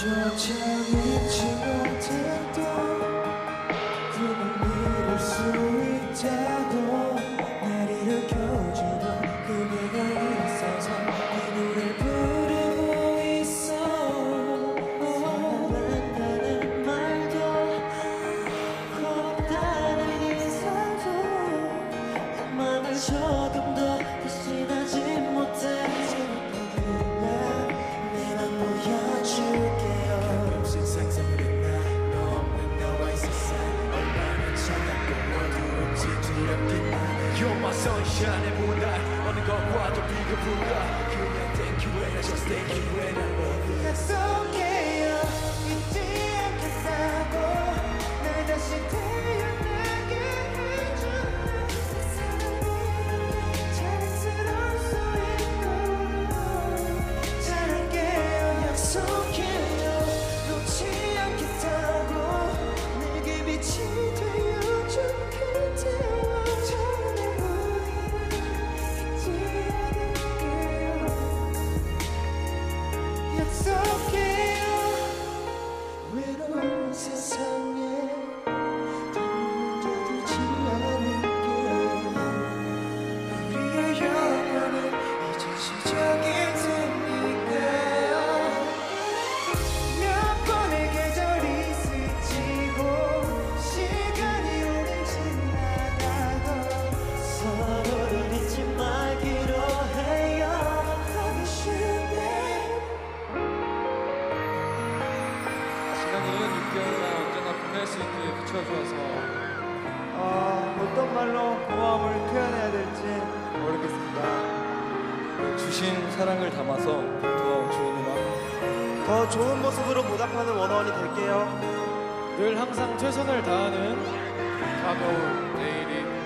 잊지 못해도 꿈을 이룰 수 있다고 날 일으켜주던 그대가 있어서 이 노래 부르고 있어. 사랑한다는 말도 고맙다는 인사도 그 맘을 조금 sunshine and moonlight 어느 것과도 비교불가 그냥 thank you and I just thank you and I love you it's so 수 있게 비춰주어서 어, 어떤 말로 고마움을 표현해야 될지 모르겠습니다. 주신 사랑을 담아서 더 좋은 음악 더 좋은 모습으로 보답하는 원어원이 될게요. 늘 항상 최선을 다하는 다가올 내일이